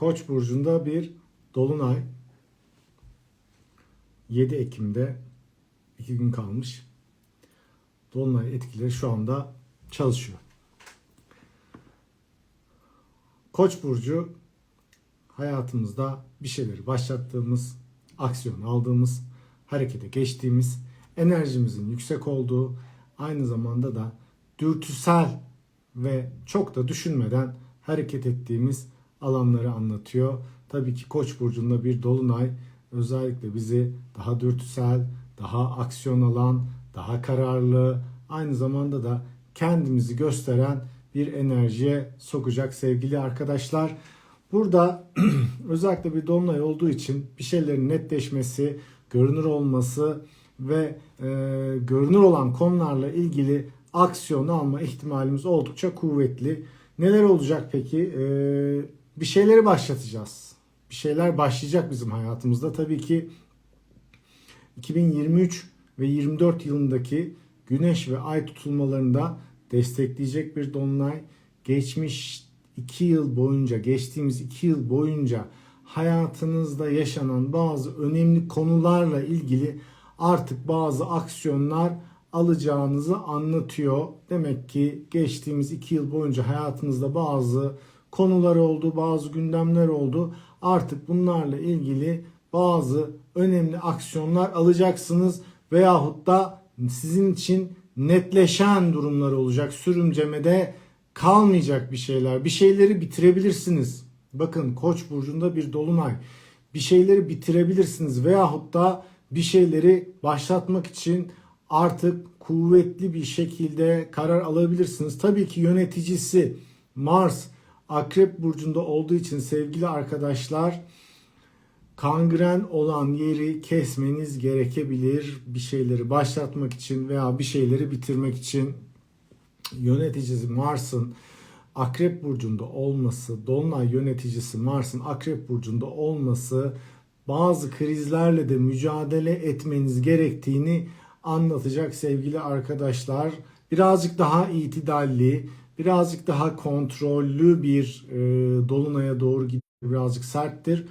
Koç burcunda bir dolunay. 7 Ekim'de 2 gün kalmış. Dolunay etkileri şu anda çalışıyor. Koç burcu hayatımızda bir şeyleri başlattığımız, aksiyon aldığımız, harekete geçtiğimiz, enerjimizin yüksek olduğu, aynı zamanda da dürtüsel ve çok da düşünmeden hareket ettiğimiz alanları anlatıyor. Tabii ki Koç burcunda bir dolunay özellikle bizi daha dürtüsel, daha aksiyon alan, daha kararlı, aynı zamanda da kendimizi gösteren bir enerjiye sokacak sevgili arkadaşlar. Burada özellikle bir dolunay olduğu için bir şeylerin netleşmesi, görünür olması ve e, görünür olan konularla ilgili aksiyon alma ihtimalimiz oldukça kuvvetli. Neler olacak peki? E, bir şeyleri başlatacağız. Bir şeyler başlayacak bizim hayatımızda. Tabii ki 2023 ve 24 yılındaki güneş ve ay tutulmalarında destekleyecek bir dolunay. Geçmiş 2 yıl boyunca, geçtiğimiz 2 yıl boyunca hayatınızda yaşanan bazı önemli konularla ilgili artık bazı aksiyonlar alacağınızı anlatıyor. Demek ki geçtiğimiz 2 yıl boyunca hayatınızda bazı konular oldu, bazı gündemler oldu. Artık bunlarla ilgili bazı önemli aksiyonlar alacaksınız veyahut da sizin için netleşen durumlar olacak. Sürümcemede kalmayacak bir şeyler. Bir şeyleri bitirebilirsiniz. Bakın Koç burcunda bir dolunay. Bir şeyleri bitirebilirsiniz veyahut da bir şeyleri başlatmak için artık kuvvetli bir şekilde karar alabilirsiniz. Tabii ki yöneticisi Mars Akrep burcunda olduğu için sevgili arkadaşlar kangren olan yeri kesmeniz gerekebilir. Bir şeyleri başlatmak için veya bir şeyleri bitirmek için yöneticisi Mars'ın Akrep burcunda olması, dolunay yöneticisi Mars'ın Akrep burcunda olması bazı krizlerle de mücadele etmeniz gerektiğini anlatacak sevgili arkadaşlar. Birazcık daha itidalli, birazcık daha kontrollü bir e, dolunaya doğru gidiyor. Birazcık serttir.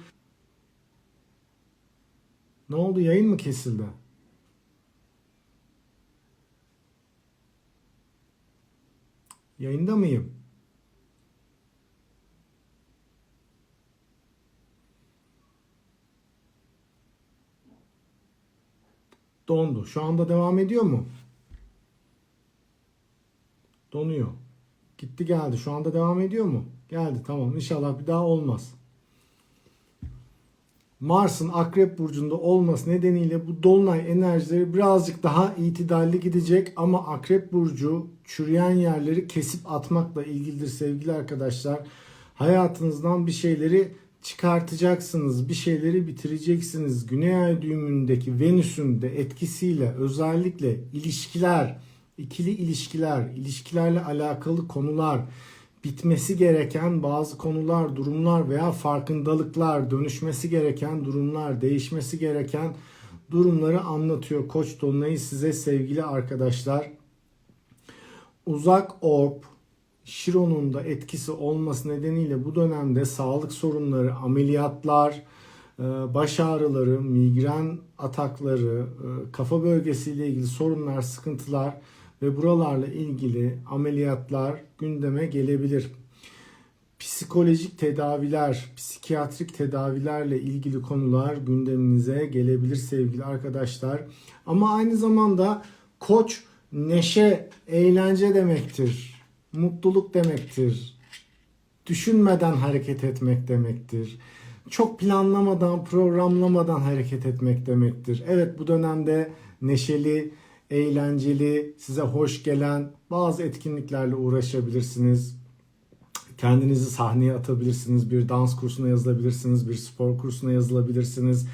Ne oldu? Yayın mı kesildi? Yayında mıyım? Dondu. Şu anda devam ediyor mu? Donuyor. Gitti geldi. Şu anda devam ediyor mu? Geldi tamam. İnşallah bir daha olmaz. Mars'ın Akrep burcunda olması nedeniyle bu dolunay enerjileri birazcık daha itidalli gidecek ama Akrep burcu çürüyen yerleri kesip atmakla ilgilidir sevgili arkadaşlar. Hayatınızdan bir şeyleri çıkartacaksınız, bir şeyleri bitireceksiniz. Güney ay düğümündeki Venüs'ün de etkisiyle özellikle ilişkiler, ikili ilişkiler, ilişkilerle alakalı konular, bitmesi gereken bazı konular, durumlar veya farkındalıklar, dönüşmesi gereken durumlar, değişmesi gereken durumları anlatıyor Koç dolunayı size sevgili arkadaşlar. Uzak orb, Şiron'un da etkisi olması nedeniyle bu dönemde sağlık sorunları, ameliyatlar, e, baş ağrıları, migren atakları, e, kafa bölgesiyle ilgili sorunlar, sıkıntılar ve buralarla ilgili ameliyatlar gündeme gelebilir. Psikolojik tedaviler, psikiyatrik tedavilerle ilgili konular gündeminize gelebilir sevgili arkadaşlar. Ama aynı zamanda koç neşe, eğlence demektir. Mutluluk demektir. Düşünmeden hareket etmek demektir. Çok planlamadan, programlamadan hareket etmek demektir. Evet bu dönemde neşeli, eğlenceli, size hoş gelen bazı etkinliklerle uğraşabilirsiniz. Kendinizi sahneye atabilirsiniz. Bir dans kursuna yazılabilirsiniz. Bir spor kursuna yazılabilirsiniz.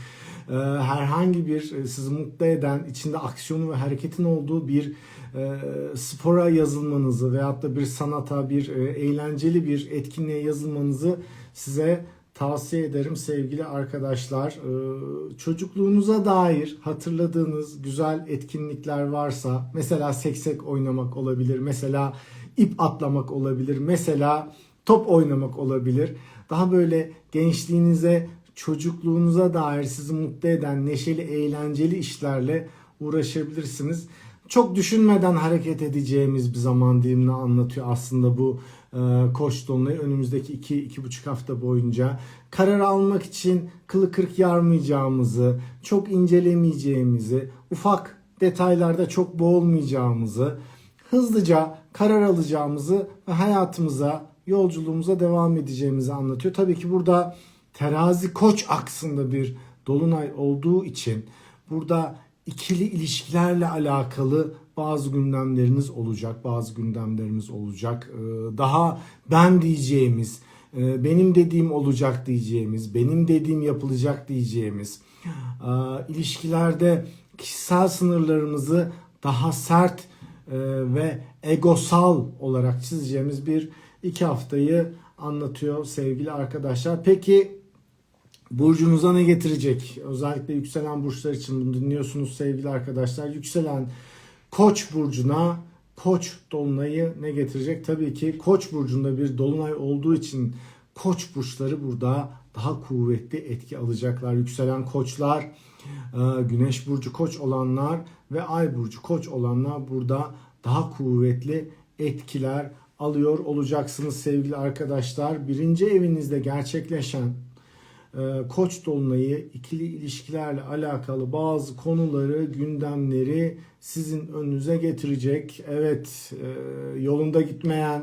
Ee, herhangi bir e, sizi mutlu eden, içinde aksiyonu ve hareketin olduğu bir e, spora yazılmanızı veyahut da bir sanata, bir e, eğlenceli bir etkinliğe yazılmanızı size tavsiye ederim sevgili arkadaşlar. Ee, çocukluğunuza dair hatırladığınız güzel etkinlikler varsa mesela seksek oynamak olabilir, mesela ip atlamak olabilir, mesela top oynamak olabilir. daha böyle gençliğinize, çocukluğunuza dair sizi mutlu eden neşeli, eğlenceli işlerle uğraşabilirsiniz. Çok düşünmeden hareket edeceğimiz bir zaman dilimini anlatıyor aslında bu koç dolunayı önümüzdeki 2-2,5 hafta boyunca. Karar almak için kılı kırk yarmayacağımızı, çok incelemeyeceğimizi, ufak detaylarda çok boğulmayacağımızı, hızlıca karar alacağımızı ve hayatımıza, yolculuğumuza devam edeceğimizi anlatıyor. Tabii ki burada terazi koç aksında bir dolunay olduğu için burada ikili ilişkilerle alakalı bazı gündemleriniz olacak, bazı gündemlerimiz olacak. Ee, Daha ben diyeceğimiz, e, benim dediğim olacak diyeceğimiz, benim dediğim yapılacak diyeceğimiz, e, ilişkilerde kişisel sınırlarımızı daha sert e, ve egosal olarak çizeceğimiz bir iki haftayı anlatıyor sevgili arkadaşlar. Peki burcunuza ne getirecek? Özellikle yükselen burçlar için bunu dinliyorsunuz sevgili arkadaşlar. Yükselen Koç burcuna Koç dolunayı ne getirecek? Tabii ki Koç burcunda bir dolunay olduğu için Koç burçları burada daha kuvvetli etki alacaklar. Yükselen Koçlar, e, Güneş burcu Koç olanlar ve Ay burcu Koç olanlar burada daha kuvvetli etkiler alıyor olacaksınız sevgili arkadaşlar. Birinci evinizde gerçekleşen Koç dolunayı ikili ilişkilerle alakalı bazı konuları, gündemleri sizin önünüze getirecek. Evet, e, yolunda gitmeyen,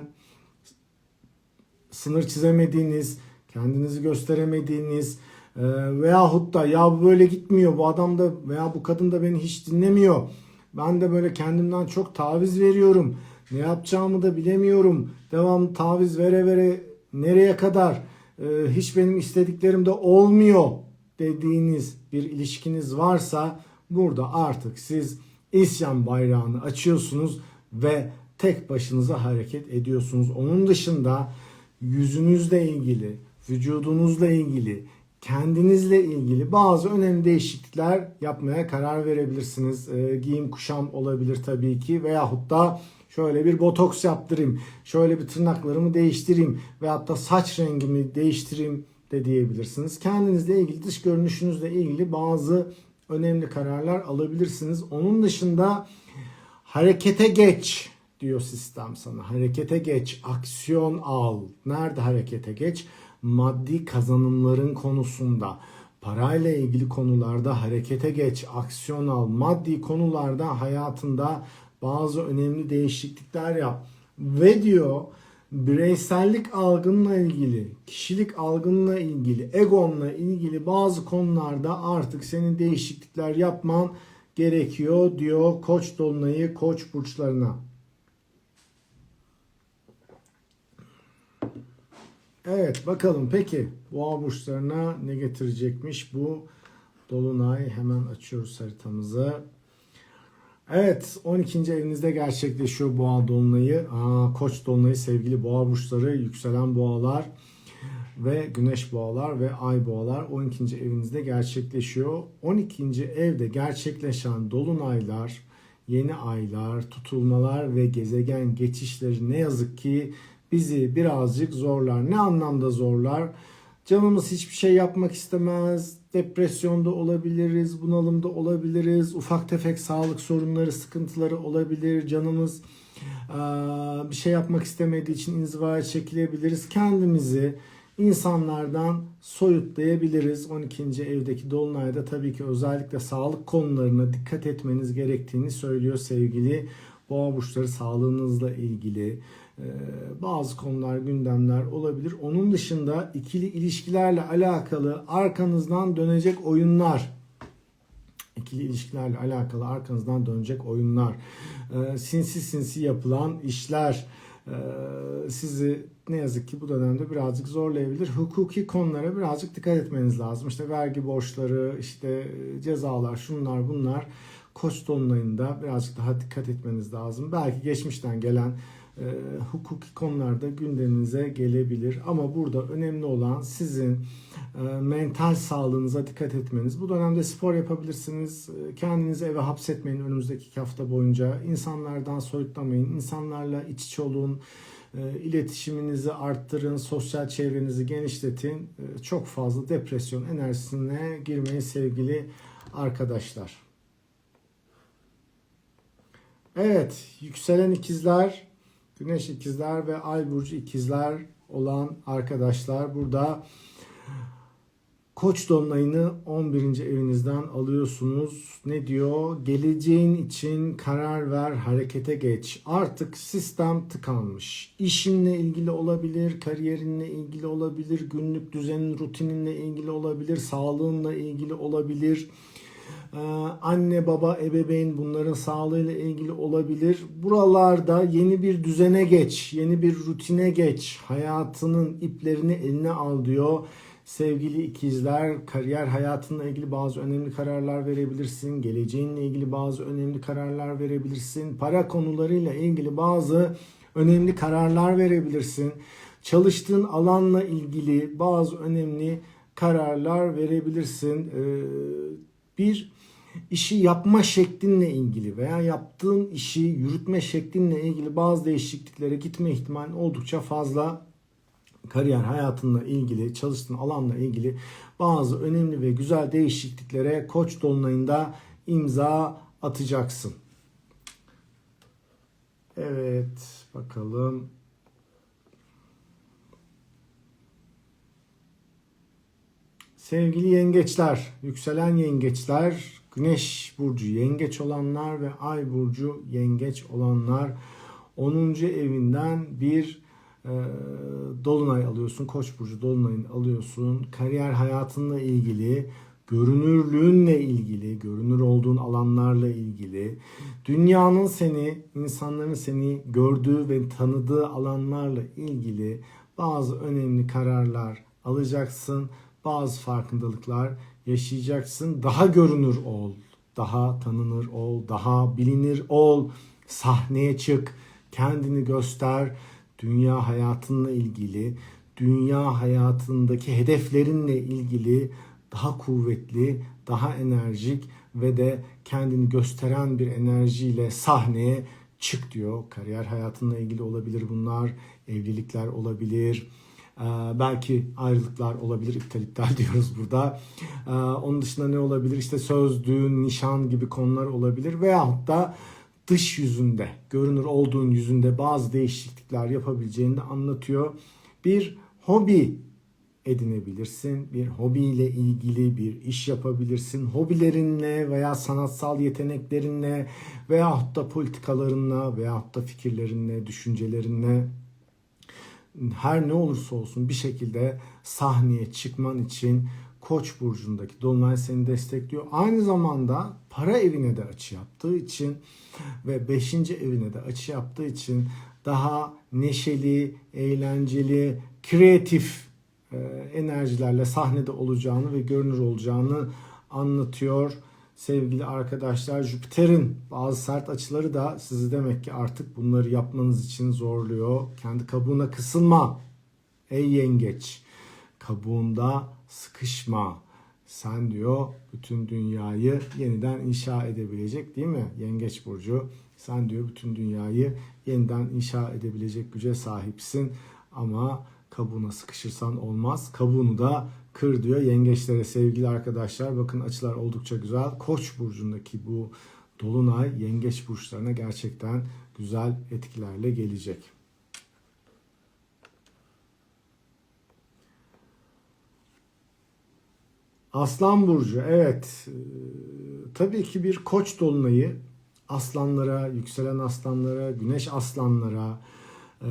sınır çizemediğiniz, kendinizi gösteremediğiniz e, veyahut da ya bu böyle gitmiyor, bu adam da veya bu kadın da beni hiç dinlemiyor. Ben de böyle kendimden çok taviz veriyorum. Ne yapacağımı da bilemiyorum. Devam taviz vere vere nereye kadar? E, hiç benim istediklerim de olmuyor dediğiniz bir ilişkiniz varsa burada artık siz isyan bayrağını açıyorsunuz ve tek başınıza hareket ediyorsunuz. Onun dışında yüzünüzle ilgili, vücudunuzla ilgili, kendinizle ilgili bazı önemli değişiklikler yapmaya karar verebilirsiniz. E, giyim kuşam olabilir tabii ki veyahut da Şöyle bir botoks yaptırayım. Şöyle bir tırnaklarımı değiştireyim. Veyahut da saç rengimi değiştireyim de diyebilirsiniz. Kendinizle ilgili, dış görünüşünüzle ilgili bazı önemli kararlar alabilirsiniz. Onun dışında harekete geç diyor sistem sana. Harekete geç, aksiyon al. Nerede harekete geç? Maddi kazanımların konusunda parayla ilgili konularda harekete geç, aksiyon al. Maddi konularda hayatında bazı önemli değişiklikler yap. Ve diyor bireysellik algınla ilgili, kişilik algınla ilgili, egonla ilgili bazı konularda artık senin değişiklikler yapman gerekiyor diyor Koç dolunayı Koç burçlarına. Evet bakalım peki boğa burçlarına ne getirecekmiş bu dolunay hemen açıyoruz haritamızı. Evet 12. evinizde gerçekleşiyor boğa dolunayı. Aa, koç dolunayı sevgili boğa burçları, yükselen boğalar ve güneş boğalar ve ay boğalar 12. evinizde gerçekleşiyor. 12. evde gerçekleşen dolunaylar, yeni aylar, tutulmalar ve gezegen geçişleri ne yazık ki bizi birazcık zorlar. Ne anlamda zorlar? Canımız hiçbir şey yapmak istemez. Depresyonda olabiliriz, bunalımda olabiliriz. Ufak tefek sağlık sorunları, sıkıntıları olabilir. Canımız bir şey yapmak istemediği için inzivaya çekilebiliriz. Kendimizi insanlardan soyutlayabiliriz. 12. evdeki dolunayda tabii ki özellikle sağlık konularına dikkat etmeniz gerektiğini söylüyor sevgili boğa burçları sağlığınızla ilgili bazı konular, gündemler olabilir. Onun dışında ikili ilişkilerle alakalı arkanızdan dönecek oyunlar, ikili ilişkilerle alakalı arkanızdan dönecek oyunlar, ee, sinsi sinsi yapılan işler ee, sizi ne yazık ki bu dönemde birazcık zorlayabilir. Hukuki konulara birazcık dikkat etmeniz lazım. İşte vergi borçları, işte cezalar, şunlar bunlar Koç dolunayında birazcık daha dikkat etmeniz lazım. Belki geçmişten gelen e, hukuki konularda gündeminize gelebilir. Ama burada önemli olan sizin e, mental sağlığınıza dikkat etmeniz. Bu dönemde spor yapabilirsiniz. E, kendinizi eve hapsetmeyin önümüzdeki iki hafta boyunca. İnsanlardan soyutlamayın. İnsanlarla iç içe olun. E, iletişiminizi arttırın. Sosyal çevrenizi genişletin. E, çok fazla depresyon enerjisine girmeyin sevgili arkadaşlar. Evet, yükselen ikizler, güneş ikizler ve ay burcu ikizler olan arkadaşlar burada Koç dolunayını 11. evinizden alıyorsunuz. Ne diyor? Geleceğin için karar ver, harekete geç. Artık sistem tıkanmış. İşinle ilgili olabilir, kariyerinle ilgili olabilir, günlük düzenin, rutininle ilgili olabilir, sağlığınla ilgili olabilir. Ee, anne baba ebeveyn bunların sağlığıyla ilgili olabilir. Buralarda yeni bir düzene geç, yeni bir rutine geç. Hayatının iplerini eline al diyor. Sevgili ikizler, kariyer hayatınla ilgili bazı önemli kararlar verebilirsin. Geleceğinle ilgili bazı önemli kararlar verebilirsin. Para konularıyla ilgili bazı önemli kararlar verebilirsin. Çalıştığın alanla ilgili bazı önemli kararlar verebilirsin. Ee, bir işi yapma şeklinle ilgili veya yaptığın işi yürütme şeklinle ilgili bazı değişikliklere gitme ihtimalin oldukça fazla kariyer hayatınla ilgili, çalıştığın alanla ilgili bazı önemli ve güzel değişikliklere Koç dolunayında imza atacaksın. Evet, bakalım. Sevgili yengeçler, yükselen yengeçler, güneş burcu yengeç olanlar ve ay burcu yengeç olanlar 10. evinden bir e, dolunay alıyorsun. Koç burcu dolunayını alıyorsun. Kariyer hayatınla ilgili, görünürlüğünle ilgili, görünür olduğun alanlarla ilgili, dünyanın seni, insanların seni gördüğü ve tanıdığı alanlarla ilgili bazı önemli kararlar alacaksın. Bazı farkındalıklar yaşayacaksın. Daha görünür ol, daha tanınır ol, daha bilinir ol. Sahneye çık, kendini göster dünya hayatınla ilgili, dünya hayatındaki hedeflerinle ilgili daha kuvvetli, daha enerjik ve de kendini gösteren bir enerjiyle sahneye çık diyor. Kariyer hayatınla ilgili olabilir bunlar, evlilikler olabilir, belki ayrılıklar olabilir, iptal iptal diyoruz burada. Ee, onun dışında ne olabilir? İşte söz, düğün, nişan gibi konular olabilir veyahut da dış yüzünde, görünür olduğun yüzünde bazı değişiklikler yapabileceğini de anlatıyor. Bir hobi edinebilirsin. Bir hobiyle ilgili bir iş yapabilirsin. Hobilerinle veya sanatsal yeteneklerinle veyahut da politikalarınla veyahut da fikirlerinle, düşüncelerinle her ne olursa olsun bir şekilde sahneye çıkman için Koç burcundaki dolunay seni destekliyor. Aynı zamanda para evine de açı yaptığı için ve 5. evine de açı yaptığı için daha neşeli, eğlenceli, kreatif e, enerjilerle sahnede olacağını ve görünür olacağını anlatıyor. Sevgili arkadaşlar Jüpiter'in bazı sert açıları da sizi demek ki artık bunları yapmanız için zorluyor. Kendi kabuğuna kısılma ey yengeç. Kabuğunda sıkışma. Sen diyor bütün dünyayı yeniden inşa edebilecek değil mi? Yengeç burcu. Sen diyor bütün dünyayı yeniden inşa edebilecek güce sahipsin ama kabuğuna sıkışırsan olmaz. Kabuğunu da kır diyor yengeçlere sevgili arkadaşlar. Bakın açılar oldukça güzel. Koç burcundaki bu dolunay yengeç burçlarına gerçekten güzel etkilerle gelecek. Aslan Burcu evet ee, tabii ki bir koç dolunayı aslanlara, yükselen aslanlara, güneş aslanlara, e,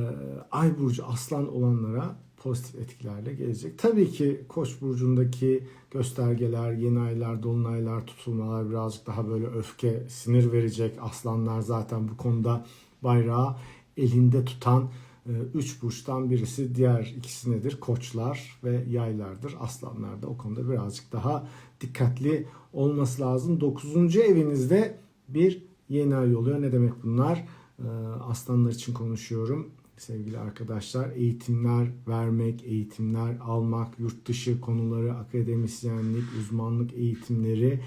ay burcu aslan olanlara pozitif etkilerle gelecek. Tabii ki Koç burcundaki göstergeler, yeni aylar, dolunaylar, tutulmalar birazcık daha böyle öfke, sinir verecek. Aslanlar zaten bu konuda bayrağı elinde tutan ee, üç burçtan birisi diğer ikisi nedir? Koçlar ve yaylardır. Aslanlar da o konuda birazcık daha dikkatli olması lazım. Dokuzuncu evinizde bir yeni ay oluyor. Ne demek bunlar? Ee, aslanlar için konuşuyorum. Sevgili arkadaşlar eğitimler vermek, eğitimler almak, yurt dışı konuları, akademisyenlik, uzmanlık eğitimleri,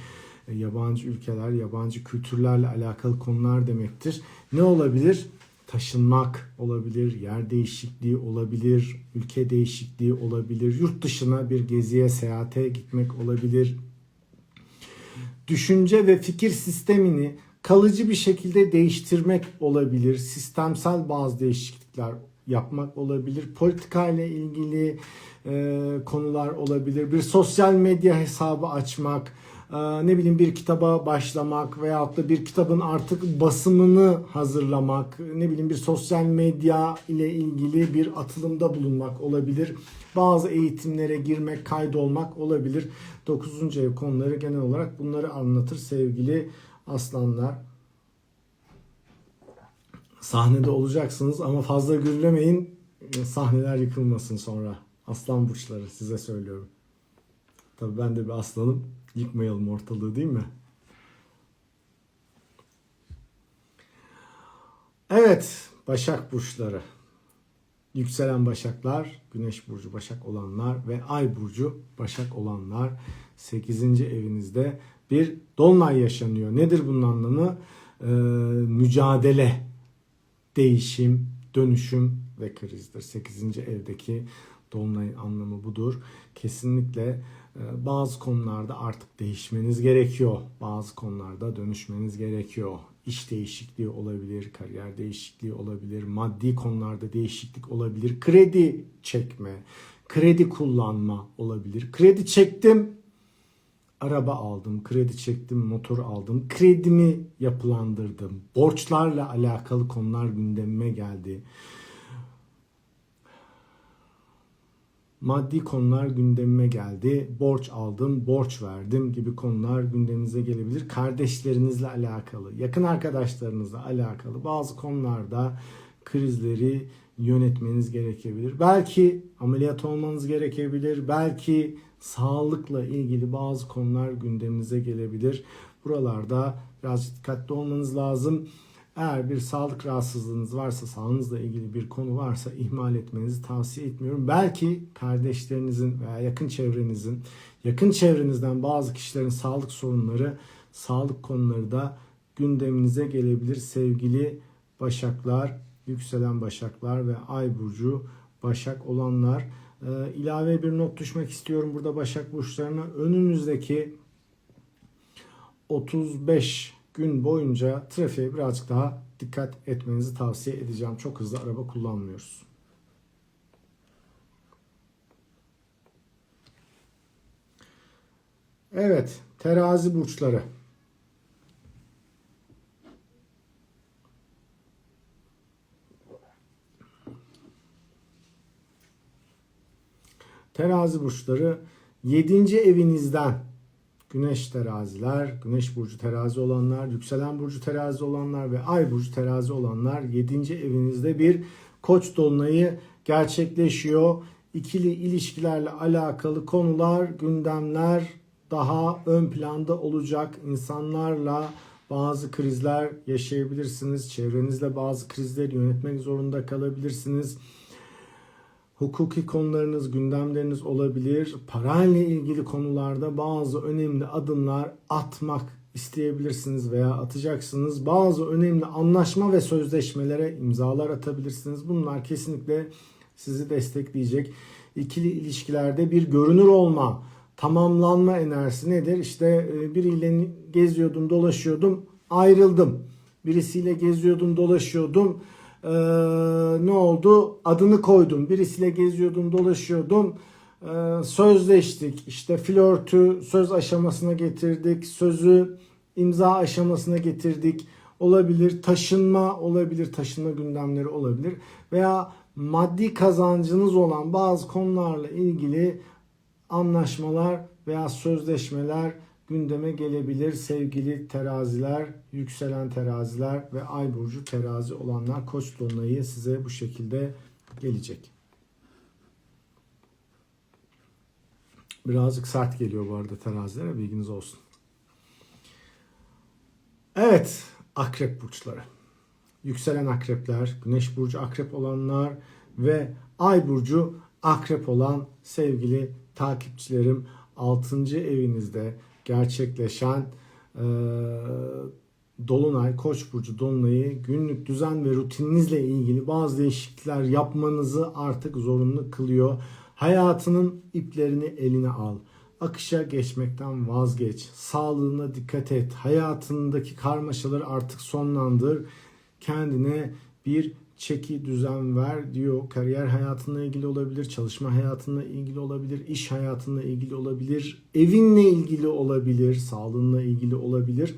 e, yabancı ülkeler, yabancı kültürlerle alakalı konular demektir. Ne olabilir? Taşınmak olabilir, yer değişikliği olabilir, ülke değişikliği olabilir, yurt dışına bir geziye, seyahate gitmek olabilir. Düşünce ve fikir sistemini kalıcı bir şekilde değiştirmek olabilir. Sistemsel bazı değişiklikler yapmak olabilir. Politika ile ilgili e, konular olabilir. Bir sosyal medya hesabı açmak, e, ne bileyim bir kitaba başlamak veyahut da bir kitabın artık basımını hazırlamak, ne bileyim bir sosyal medya ile ilgili bir atılımda bulunmak olabilir. Bazı eğitimlere girmek, kaydolmak olabilir. 9. ev konuları genel olarak bunları anlatır sevgili aslanlar. Sahnede olacaksınız ama fazla gürlemeyin. Sahneler yıkılmasın sonra. Aslan burçları size söylüyorum. Tabii ben de bir aslanım. Yıkmayalım ortalığı değil mi? Evet, Başak burçları. Yükselen Başaklar, Güneş burcu Başak olanlar ve Ay burcu Başak olanlar 8. evinizde bir dolunay yaşanıyor. Nedir bunun anlamı? Ee, mücadele, değişim, dönüşüm ve krizdir. 8. evdeki dolunayın anlamı budur. Kesinlikle e, bazı konularda artık değişmeniz gerekiyor. Bazı konularda dönüşmeniz gerekiyor. İş değişikliği olabilir, kariyer değişikliği olabilir, maddi konularda değişiklik olabilir, kredi çekme, kredi kullanma olabilir. Kredi çektim, araba aldım, kredi çektim, motor aldım, kredimi yapılandırdım. Borçlarla alakalı konular gündemime geldi. Maddi konular gündemime geldi. Borç aldım, borç verdim gibi konular gündeminize gelebilir. Kardeşlerinizle alakalı, yakın arkadaşlarınızla alakalı bazı konularda krizleri yönetmeniz gerekebilir. Belki ameliyat olmanız gerekebilir. Belki sağlıkla ilgili bazı konular gündeminize gelebilir. Buralarda biraz dikkatli olmanız lazım. Eğer bir sağlık rahatsızlığınız varsa, sağlığınızla ilgili bir konu varsa ihmal etmenizi tavsiye etmiyorum. Belki kardeşlerinizin veya yakın çevrenizin, yakın çevrenizden bazı kişilerin sağlık sorunları, sağlık konuları da gündeminize gelebilir sevgili Başaklar, yükselen Başaklar ve Ay burcu Başak olanlar. Ee, ilave bir not düşmek istiyorum burada Başak burçlarına. Önümüzdeki 35 gün boyunca trafiğe birazcık daha dikkat etmenizi tavsiye edeceğim. Çok hızlı araba kullanmıyoruz. Evet, terazi burçları. Terazi burçları 7. evinizden Güneş teraziler, güneş burcu terazi olanlar, yükselen burcu terazi olanlar ve ay burcu terazi olanlar 7. evinizde bir koç dolunayı gerçekleşiyor. İkili ilişkilerle alakalı konular, gündemler daha ön planda olacak. İnsanlarla bazı krizler yaşayabilirsiniz. Çevrenizle bazı krizleri yönetmek zorunda kalabilirsiniz hukuki konularınız, gündemleriniz olabilir. Parayla ilgili konularda bazı önemli adımlar atmak isteyebilirsiniz veya atacaksınız. Bazı önemli anlaşma ve sözleşmelere imzalar atabilirsiniz. Bunlar kesinlikle sizi destekleyecek. İkili ilişkilerde bir görünür olma, tamamlanma enerjisi nedir? İşte e, biriyle geziyordum, dolaşıyordum, ayrıldım. Birisiyle geziyordum, dolaşıyordum ee, ne oldu? Adını koydum. Birisiyle geziyordum, dolaşıyordum. Ee, sözleştik. İşte flörtü söz aşamasına getirdik. Sözü imza aşamasına getirdik. Olabilir. Taşınma olabilir. Taşınma gündemleri olabilir. Veya maddi kazancınız olan bazı konularla ilgili anlaşmalar veya sözleşmeler gündeme gelebilir sevgili teraziler, yükselen teraziler ve ay burcu terazi olanlar koç dolunayı size bu şekilde gelecek. Birazcık sert geliyor bu arada terazilere bilginiz olsun. Evet, akrep burçları. Yükselen akrepler, güneş burcu akrep olanlar ve ay burcu akrep olan sevgili takipçilerim 6. evinizde gerçekleşen e, Dolunay, Koç burcu dolunayı günlük düzen ve rutininizle ilgili bazı değişiklikler yapmanızı artık zorunlu kılıyor. Hayatının iplerini eline al. Akışa geçmekten vazgeç. Sağlığına dikkat et. Hayatındaki karmaşaları artık sonlandır. Kendine bir çeki düzen ver diyor. Kariyer hayatınla ilgili olabilir, çalışma hayatınla ilgili olabilir, iş hayatınla ilgili olabilir, evinle ilgili olabilir, sağlığınla ilgili olabilir.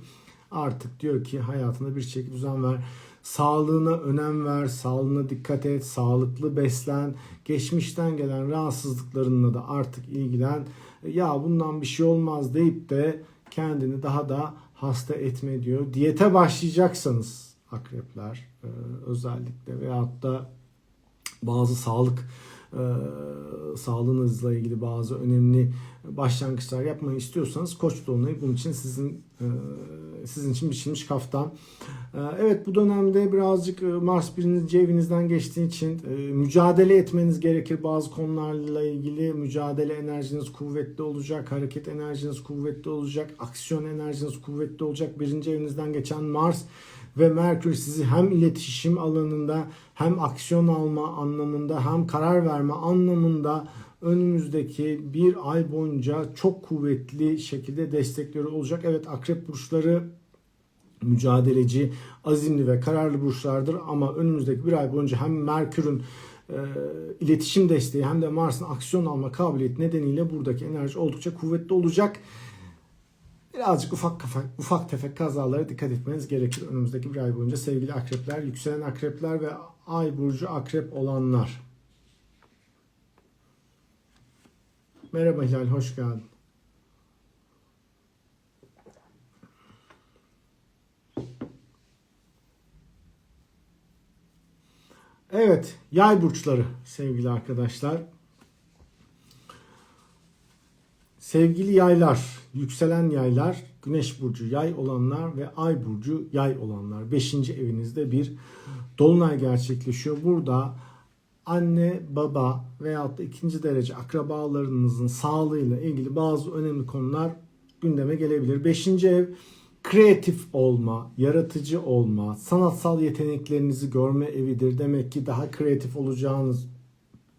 Artık diyor ki hayatına bir çeki düzen ver. Sağlığına önem ver, sağlığına dikkat et, sağlıklı beslen. Geçmişten gelen rahatsızlıklarınla da artık ilgilen. Ya bundan bir şey olmaz deyip de kendini daha da hasta etme diyor. Diyete başlayacaksanız akrepler e, özellikle veyahut da bazı sağlık e, sağlığınızla ilgili bazı önemli başlangıçlar yapmayı istiyorsanız Koç dolunayı bunun için sizin e, sizin için biçilmiş kaftan. E, evet bu dönemde birazcık e, Mars birinci evinizden geçtiği için e, mücadele etmeniz gerekir bazı konularla ilgili. Mücadele enerjiniz kuvvetli olacak, hareket enerjiniz kuvvetli olacak, aksiyon enerjiniz kuvvetli olacak. Birinci evinizden geçen Mars ve Merkür sizi hem iletişim alanında hem aksiyon alma anlamında hem karar verme anlamında önümüzdeki bir ay boyunca çok kuvvetli şekilde destekleri olacak. Evet akrep burçları mücadeleci, azimli ve kararlı burçlardır ama önümüzdeki bir ay boyunca hem Merkür'ün e, iletişim desteği hem de Mars'ın aksiyon alma kabiliyeti nedeniyle buradaki enerji oldukça kuvvetli olacak. Birazcık ufak ufak, ufak tefek kazalara dikkat etmeniz gerekir önümüzdeki bir ay boyunca sevgili akrepler, yükselen akrepler ve ay burcu akrep olanlar. Merhaba Hilal, hoş geldin. Evet, yay burçları sevgili arkadaşlar. Sevgili yaylar, yükselen yaylar, güneş burcu yay olanlar ve ay burcu yay olanlar. Beşinci evinizde bir dolunay gerçekleşiyor. Burada anne, baba veyahut da ikinci derece akrabalarınızın sağlığıyla ilgili bazı önemli konular gündeme gelebilir. Beşinci ev kreatif olma, yaratıcı olma, sanatsal yeteneklerinizi görme evidir. Demek ki daha kreatif olacağınız,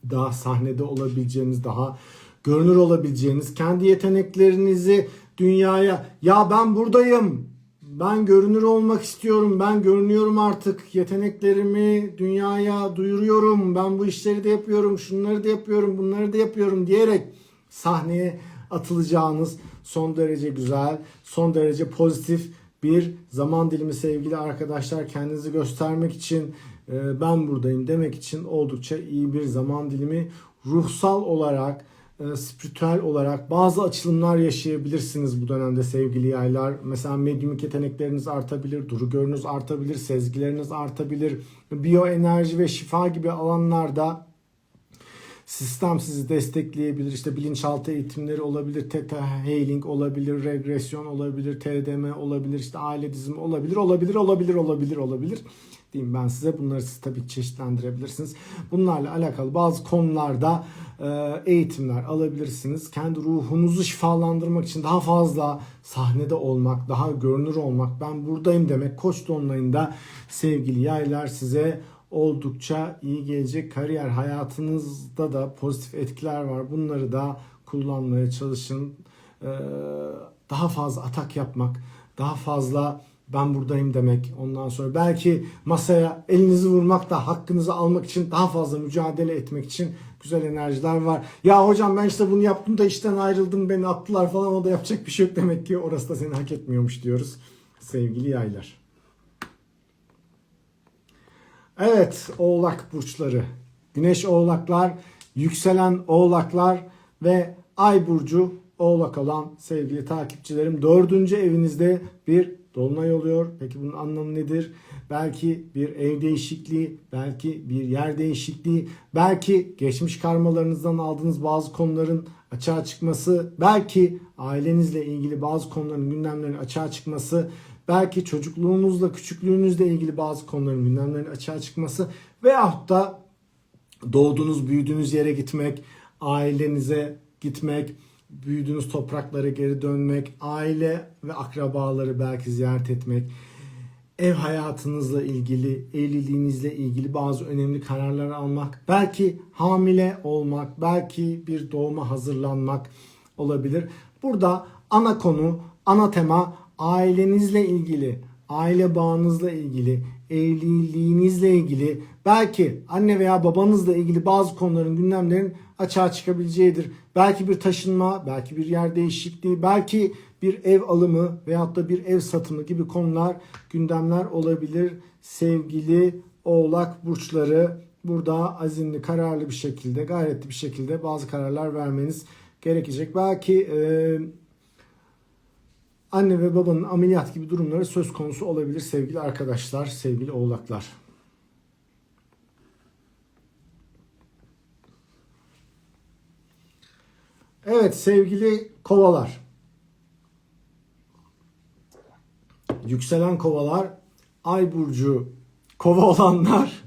daha sahnede olabileceğiniz, daha görünür olabileceğiniz, kendi yeteneklerinizi dünyaya ya ben buradayım, ben görünür olmak istiyorum, ben görünüyorum artık, yeteneklerimi dünyaya duyuruyorum, ben bu işleri de yapıyorum, şunları da yapıyorum, bunları da yapıyorum diyerek sahneye atılacağınız son derece güzel, son derece pozitif bir zaman dilimi sevgili arkadaşlar. Kendinizi göstermek için e, ben buradayım demek için oldukça iyi bir zaman dilimi. Ruhsal olarak, e, spiritüel olarak bazı açılımlar yaşayabilirsiniz bu dönemde sevgili yaylar. Mesela medyumik yetenekleriniz artabilir, duru görünüz artabilir, sezgileriniz artabilir. Biyoenerji ve şifa gibi alanlarda sistem sizi destekleyebilir. İşte bilinçaltı eğitimleri olabilir, Theta Healing olabilir, regresyon olabilir, TDM olabilir, işte aile dizimi olabilir, olabilir, olabilir, olabilir, olabilir. Diyeyim ben size bunları siz tabii çeşitlendirebilirsiniz. Bunlarla alakalı bazı konularda eğitimler alabilirsiniz. Kendi ruhunuzu şifalandırmak için daha fazla sahnede olmak, daha görünür olmak, ben buradayım demek Koç Dolunay'ında sevgili yaylar size oldukça iyi gelecek. Kariyer hayatınızda da pozitif etkiler var. Bunları da kullanmaya çalışın. Ee, daha fazla atak yapmak, daha fazla ben buradayım demek. Ondan sonra belki masaya elinizi vurmak da hakkınızı almak için daha fazla mücadele etmek için güzel enerjiler var. Ya hocam ben işte bunu yaptım da işten ayrıldım beni attılar falan o da yapacak bir şey yok demek ki orası da seni hak etmiyormuş diyoruz sevgili yaylar. Evet oğlak burçları. Güneş oğlaklar, yükselen oğlaklar ve ay burcu oğlak olan sevgili takipçilerim. Dördüncü evinizde bir dolunay oluyor. Peki bunun anlamı nedir? Belki bir ev değişikliği, belki bir yer değişikliği, belki geçmiş karmalarınızdan aldığınız bazı konuların açığa çıkması, belki ailenizle ilgili bazı konuların gündemlerin açığa çıkması, belki çocukluğunuzla, küçüklüğünüzle ilgili bazı konuların gündemlerin açığa çıkması veyahut da doğduğunuz, büyüdüğünüz yere gitmek, ailenize gitmek, büyüdüğünüz topraklara geri dönmek, aile ve akrabaları belki ziyaret etmek, ev hayatınızla ilgili, evliliğinizle ilgili bazı önemli kararlar almak, belki hamile olmak, belki bir doğuma hazırlanmak olabilir. Burada ana konu, ana tema ailenizle ilgili, aile bağınızla ilgili, evliliğinizle ilgili, belki anne veya babanızla ilgili bazı konuların gündemlerin açığa çıkabileceğidir. Belki bir taşınma, belki bir yer değişikliği, belki bir ev alımı veyahut da bir ev satımı gibi konular, gündemler olabilir. Sevgili oğlak burçları burada azimli, kararlı bir şekilde, gayretli bir şekilde bazı kararlar vermeniz gerekecek. Belki e, anne ve babanın ameliyat gibi durumları söz konusu olabilir sevgili arkadaşlar, sevgili oğlaklar. Evet sevgili kovalar. Yükselen kovalar, ay burcu kova olanlar,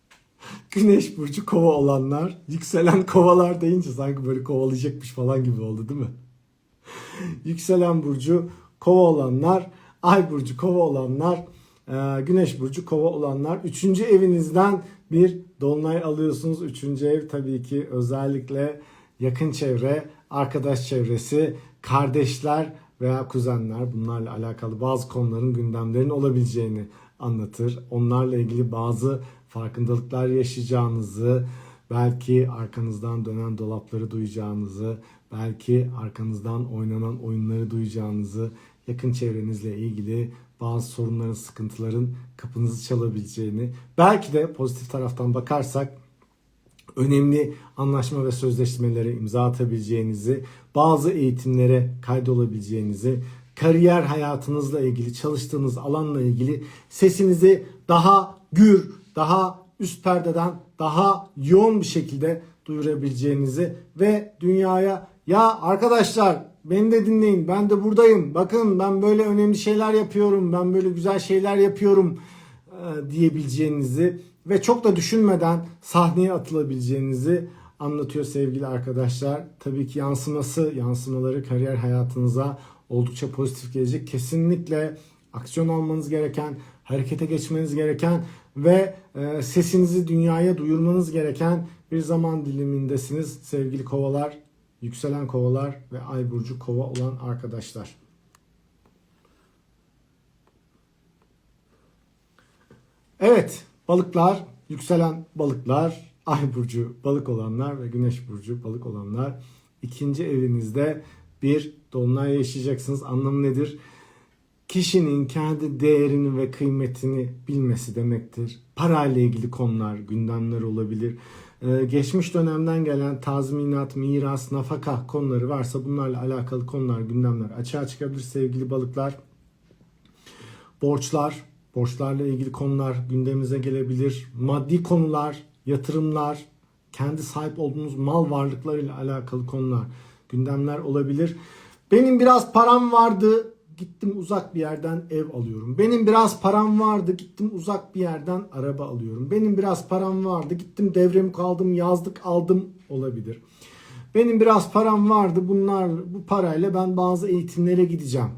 güneş burcu kova olanlar, yükselen kovalar deyince sanki böyle kovalayacakmış falan gibi oldu değil mi? Yükselen burcu kova olanlar, ay burcu kova olanlar, e, güneş burcu kova olanlar. Üçüncü evinizden bir dolunay alıyorsunuz. Üçüncü ev tabii ki özellikle yakın çevre, arkadaş çevresi, kardeşler veya kuzenler bunlarla alakalı bazı konuların gündemlerin olabileceğini anlatır. Onlarla ilgili bazı farkındalıklar yaşayacağınızı, belki arkanızdan dönen dolapları duyacağınızı, belki arkanızdan oynanan oyunları duyacağınızı, yakın çevrenizle ilgili bazı sorunların, sıkıntıların kapınızı çalabileceğini, belki de pozitif taraftan bakarsak önemli anlaşma ve sözleşmelere imza atabileceğinizi, bazı eğitimlere kaydolabileceğinizi, kariyer hayatınızla ilgili, çalıştığınız alanla ilgili sesinizi daha gür, daha üst perdeden daha yoğun bir şekilde duyurabileceğinizi ve dünyaya ya arkadaşlar beni de dinleyin ben de buradayım bakın ben böyle önemli şeyler yapıyorum ben böyle güzel şeyler yapıyorum e, diyebileceğinizi ve çok da düşünmeden sahneye atılabileceğinizi anlatıyor sevgili arkadaşlar. Tabii ki yansıması, yansımaları kariyer hayatınıza oldukça pozitif gelecek. Kesinlikle aksiyon almanız gereken, harekete geçmeniz gereken ve sesinizi dünyaya duyurmanız gereken bir zaman dilimindesiniz sevgili kovalar, yükselen kovalar ve ay burcu kova olan arkadaşlar. Evet, balıklar, yükselen balıklar, ay burcu balık olanlar ve güneş burcu balık olanlar ikinci evinizde bir dolunay yaşayacaksınız. Anlamı nedir? Kişinin kendi değerini ve kıymetini bilmesi demektir. Parayla ilgili konular, gündemler olabilir. Ee, geçmiş dönemden gelen tazminat, miras, nafaka konuları varsa bunlarla alakalı konular, gündemler açığa çıkabilir sevgili balıklar. Borçlar, borçlarla ilgili konular gündemimize gelebilir. Maddi konular, yatırımlar, kendi sahip olduğunuz mal varlıklarıyla alakalı konular, gündemler olabilir. Benim biraz param vardı, gittim uzak bir yerden ev alıyorum. Benim biraz param vardı, gittim uzak bir yerden araba alıyorum. Benim biraz param vardı, gittim devremi kaldım, yazlık aldım olabilir. Benim biraz param vardı, bunlar bu parayla ben bazı eğitimlere gideceğim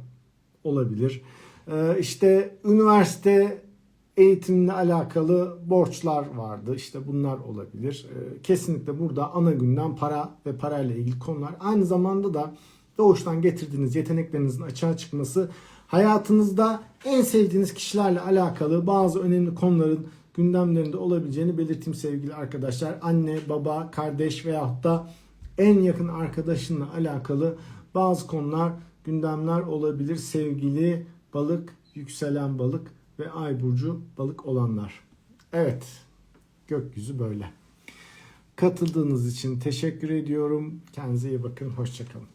olabilir. Ee, işte üniversite eğitimle alakalı borçlar vardı. İşte bunlar olabilir. Ee, kesinlikle burada ana gündem para ve parayla ilgili konular. Aynı zamanda da doğuştan getirdiğiniz yeteneklerinizin açığa çıkması, hayatınızda en sevdiğiniz kişilerle alakalı bazı önemli konuların gündemlerinde olabileceğini belirteyim sevgili arkadaşlar. Anne, baba, kardeş veyahut da en yakın arkadaşınla alakalı bazı konular, gündemler olabilir sevgili balık, yükselen balık ve ay burcu balık olanlar. Evet, gökyüzü böyle. Katıldığınız için teşekkür ediyorum. Kendinize iyi bakın. Hoşçakalın.